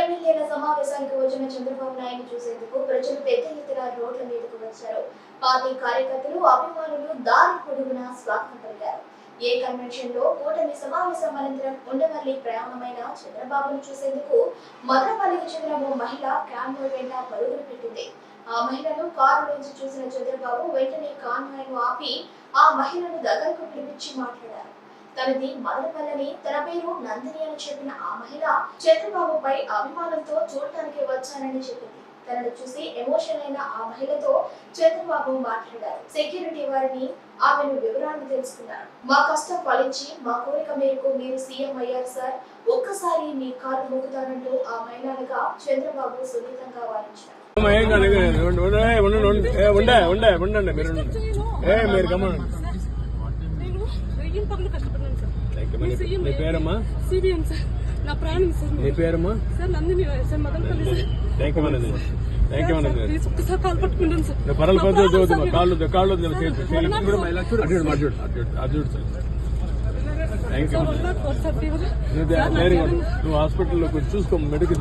ఎమ్మెల్యేల సమావేశానికి వచ్చిన చంద్రబాబు నాయుడు చూసేందుకు ప్రజలు పెద్ద ఎత్తున రోడ్ల మీదకు వచ్చారు. పార్టీ కార్యకర్తలు అభిమానులు దారి పొడుగునా స్వాగతం పలికారు. ఏ కన్వెన్షన్లో కూటమి సమావేశం అనంతరం ఉండవల్లి ప్రయాణమైన చంద్రబాబును చూసేందుకు మదనపల్లికి చెందిన ఓ మహిళ కాన్వాయ్ వెంట పరుగులు పెట్టింది. ఆ మహిళను కారు నుంచి చూసిన చంద్రబాబు వెంటనే కాన్వాయ్ను ఆపి ఆ మహిళను దగ్గరకు పిలిపించి మాట్లాడారు. తనది మదనపల్లని తన పేరు నందిని అని చెప్పిన ఆ మహిళ చంద్రబాబుపై అభిమానంతో చూడటానికి వచ్చానని చెప్పింది తనను చూసి ఎమోషన్ అయిన ఆ మహిళతో చంద్రబాబు మాట్లాడారు సెక్యూరిటీ వారిని ఆమెను వివరాలు తెలుసుకున్నారు మా కష్టం ఫలించి మా కోరిక మేరకు మీరు సీఎం అయ్యారు సార్ ఒక్కసారి మీ కారు మోగుతానంటూ ఆ మహిళలుగా చంద్రబాబు సున్నితంగా వారించారు ఉండే ఉండే ఉండే ఉండే మీరు ఏ మీరు గమనండి వెయ్యి పనులు కష్టపడ్డాను సార్. Thank you. మీ- పేరమ్మా? CBN sir. నా ప్రాణం సార్ మీ పేరమ్మా? Sir Nandini sir Madanapalle sir thank you మనది థ్యాంక్ యూ సార్, కాల్ పట్టుకుంటాను కాళ్ళు కాళ్ళు. అటు చూడు, అటు చూడు, అటు చూడు, థ్యాంక్ యూ. నువ్వు హాస్పిటల్లో కొంచెం చూసుకో మెడికల్